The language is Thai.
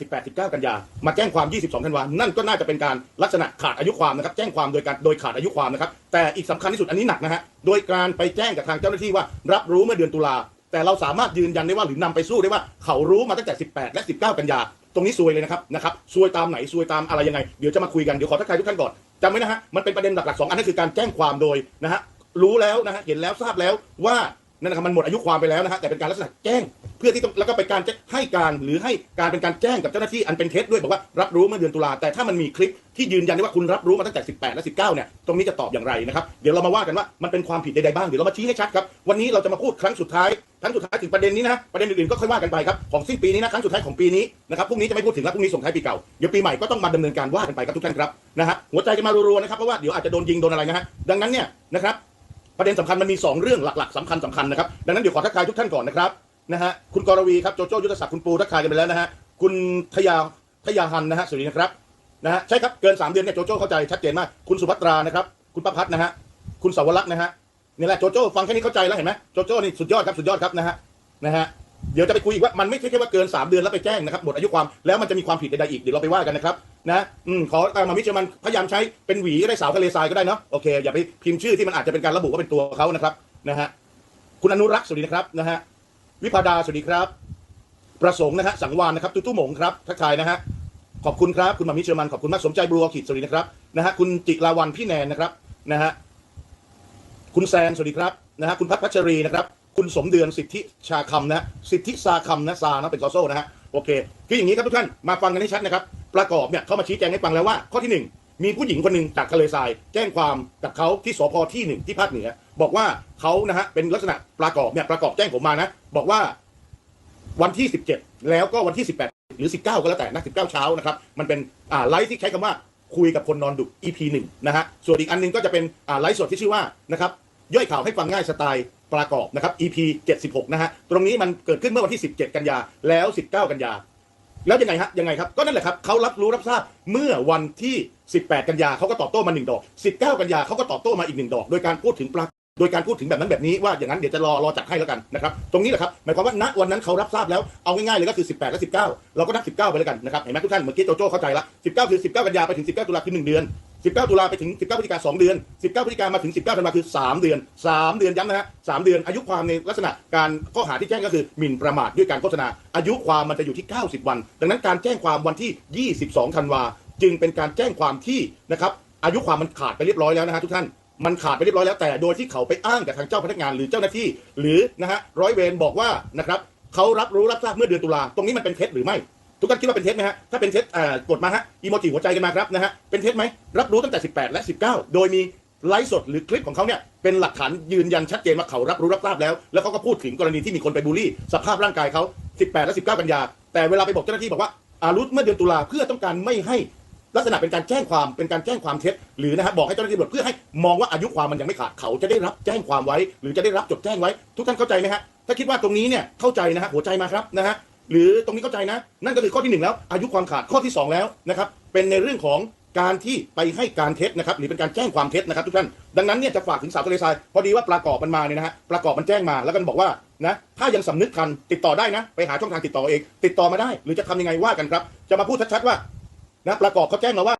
18 19 กันยา มาแจ้งความ 22ธันวานั่นก็น่าจะเป็นการลักษณะขาดอายุความนะครับ แจ้งความโดยการโดยขาดอายุความนะครับ แต่อีกสำคัญที่สุดอันนี้หนักนะฮะ โดยการไปแจ้งกับทางเจ้าหน้าที่ว่า รับรู้เมื่อเดือนตุลา แต่เราสามารถยืนยันได้ว่าหรือนำไปสู้ได้ว่าเขารู้มาตั้งแต่ 18 และ 19 กันยา ตรงนี้ซวยเลยนะครับ นะครับ ซวยตามไหน ซวยตามอะไรยังไง เดี๋ยวจะมาคุยกัน เดี๋ยวขอทักทายทุกท่านก่อนจำไว้นะฮะ มันเป็นประเด็นหลักๆสองอันนั่นคือการแจ้งความโดยนะฮะ รู้แล้วนะฮะ เห็นแล้วทราบแล้วว่า นั่นนะครับมันหมดอายุความไปแล้วนะฮะแต่เป็นการลักษณะแจ้ง เพื่อที่ต้องแล้วก็เป็นการให้การหรือให้การเป็นการแจ้งกับเจ้าหน้าที่อันเป็นเท็จด้วยบอกว่ารับรู้เมื่อเดือนตุลาแต่ถ้ามันมีคลิปที่ยืนยันได้ว่าคุณรับรู้มาตั้งแต่ 18 และ 19 เนี่ยตรงนี้จะตอบอย่างไรนะครับเดี๋ยวเรามาว่ากันว่ามันเป็นความผิดใดๆบ้างเดี๋ยวเรามาชี้ให้ชัดครับวันนี้เราจะมาพูดครั้งสุดท้ายครั้งสุดท้ายถึงประเด็นนี้นะประเด็นอื่นๆก็ค่อยว่ากันไปครับของสิ้นปีนี้นะครั้งสุดท้ายของปีนี้นะครับพรุ่งนี้จะไม่พูดถึงแล้วพรุ่งนี้ส่งท้ายปีเก่าเดี๋ยวปีใหม่ก็ต้องมาดำเนินการว่ากันไปครับทุกท่านครับนะฮะหัวใจจะมารัวๆนะครับเพราะว่าเดี๋ยวอาจจะโดนยิงโดนอะไรนะฮะดังนั้นเนี่ยนะครับ ประเด็นสำคัญมันมี 2 เรื่องหลักๆสำคัญสำคัญนะครับ ดังนั้นเดี๋ยวขอทักทายทุกท่านก่อนนะครับนะฮะคุณกรวีครับโจโจ้ยุทธศักดิ์คุณปูทักทายกันไปแล้วนะฮะคุณทยาทยาหันนะฮะสวัสดีนะครับนะฮะใช่ครับเกิน 3 เดือนเนี่ยโจโจ้เข้าใจชัดเจนมากคุณสุภัตรานะครับคุณประพัฒน์นะฮะคุณสาวรักษ์นะฮะนี่แหละโจโจ้ฟังแค่นี้เข้าใจแล้วเห็นไหมโจโจ้นี่สุดยอดครับสุดยอดครับนะฮะนะฮะเดี๋ยวจะไปคุยอีกว่ามันไม่ใช่แค่ว่าเกิน 3 เดือนแล้วไปแจ้งนะครับหมดอายุความแล้วมันจะมีความผิดใดๆอีกเดี๋ยวเราไปว่ากันนะครับ นะอืมขอตามมามิเชมันพยายามใช้เป็นหวีก็ได้สาวทะเลทรายก็ได้เนาะโอเคอย่าไปพิมพ์ชื่อที่มันอาจจะเป็นการระบุว่าเป็นตัวเขานะครับนะฮะคุณอนุรักษ์สวัสดีนะครับนะฮะวิพาดาสวัสดีครับ ประสงค์นะฮะสังวานนะครับตุ้ตุ้หมงครับทักทายนะฮะขอบคุณครับคุณมามิเชอร์มันขอบคุณมากสมใจบลูอคิดสวัสดีนะครับนะฮะคุณจิราวันพี่แนนนะครับนะฮะคุณแซนสวัสดีครับนะฮะคุณพัชพัชรีนะครับคุณสมเดือนสิทธิชาคำนะสิทธิซาคำนะซานะเป็นซอโซ่นะฮะโอเคคืออย่างนี้ครับทุกท่านมาฟังกันให้ชัดนะครับ ประกอบเนี่ยเขามาชี้แจงให้ฟังแล้วว่า ข้อที่หนึ่งมีผู้หญิงคนหนึ่งจากทะเลทราย แจ้งความกับเขาที่สพที่หนึ่งที่ภาคเหนือ บอกว่าเขานะฮะเป็นลักษณะประกอบเนี่ยประกอบแจ้งผมมานะ บอกว่าวันที่ 17 แล้วก็วันที่ 18 หรือ 19 ก็แล้วแต่นะ19 เช้านะครับ มันเป็นอ่าไลฟ์ที่ใช้คำว่าคุยกับคนนอนดึก EP 1นะฮะส่วนอีกอันหนึงก็จะเป็นอ่าไลฟ์สดที่ชื่อว่านะครับย่อยข่าวให้ฟังง่ายสไตล์ประกอบนะครับ EP 76 นะฮะ ตรงนี้มันเกิดขึ้นเมื่อวันที่ 17 กันยา แล้ว 19 กันยา แล้วยังไงฮะยังไงครับก็นั่นแหละครับเขารับรู้รับทราบเมื่อวันที่ 18 กันยาเขาก็ตอบโต้มาหนึ่งดอก 19 กันยาเขาก็ตอบโต้มาอีกหนึ่งดอก โดยการพูดถึงปลาโดยการพูดถึงแบบนั้นแบบนี้ว่าอย่างนั้นเดี๋ยวจะรอรอจัดให้แล้วกันนะครับตรงนี้แหละครับหมายความว่าณวันนั้นเขารับทราบแล้วเอาง่ายๆเลยก็คือ 18และ19 เราก็นับ 19 ไปแล้วกันนะครับเห็นไหมทุกท่านเมื่อกี้โจโจ้เข้าใจละ19 คือ 19 กันยาไปถึง 19 ตุลาคือ1เดือน 19 ตุลาไปถึง 19พฤศจิกา2เดือน 19พฤศจิกามาถึง 19ธันวาคือ 3 เดือน 3 เดือนย้ำนะฮะ3เดือนอายุความในลักษณะการข้อหาที่แจ้งก็คือหมิ่นประมาทด้วยการโฆษณา อายุความมันจะอยู่ที่ 90 วัน ดังนั้นการแจ้งความวันที่ 22ธันวาจึงเป็นการแจ้งความที่นะครับอายุความมันขาดไปเรียบร้อยแล้วนะฮะทุกท่านมันขาดไปเรียบร้อยแล้วแต่โดยที่เขาไปอ้างกับทางเจ้าพนักงานหรือเจ้าหน้าที่ หรือนะฮะร้อยเวรบอกว่านะครับเขารับรู้รับทราบเมื่อเดือนตุลาตรงนี้มันเป็นเท็จหรือไม่ ทุกท่านคิดว่าเป็นเท็จไหมฮะ ถ้าเป็นเท็จอ่ากดมาฮะ อีโมจิหัวใจกันมาครับนะฮะ เป็นเท็จไหม รับรู้ตั้งแต่ 18 และ 19 โดยมีไลฟ์สดหรือคลิปของเขาเนี่ย เป็นหลักฐานยืนยันชัดเจนว่าเขารับรู้รับทราบแล้ว แล้วเขาก็พูดถึงกรณีที่มีคนไปบูลลี่ สภาพร่างกายเขา 18 และ 19 กันยา แต่เวลาไปบอกเจ้าหน้าที่บอกว่าอารู้เมื่อเดือนตุลาเพื่อต้องการไม่ให้ลักษณะเป็นการแจ้งความเป็นการแจ้งความเท็จหรือนะฮะบอกให้เจ้าหน้าที่ตำรวจเพื่อให้มองว่าอายุความมันยังไม่ขาดเขาจะได้รับแจ้งความไว้ หรือจะได้รับจดแจ้งไว้ ทุกท่านเข้าใจไหมฮะถ้าคิดว่าตรงนี้เนี่ยเข้าใจนะฮะหัวใจมาครับนะฮะ หรือตรงนี้เข้าใจนะ นั่นก็คือข้อที่หนึ่งแล้ว อายุความขาดข้อที่สองแล้วนะครับเป็นในเรื่องของการที่ไปให้การเท็จนะครับหรือเป็นการแจ้งความเท็จนะครับทุกท่านดังนั้นเนี่ยจะฝากถึงสาวทะเลทรายพอดีว่าประกอบมันมาเนี่ยนะฮะประกอบมันแจ้งมาแล้วกันบอกว่านะถ้ายังสำนึกทันติดต่อได้นะ ไปหาช่องทางติดต่อเอง ติดต่อมาได้ หรือจะทำยังไงว่ากันครับ จะมาพูดชัดๆว่านะประกอบเขาแจ้งมาว่า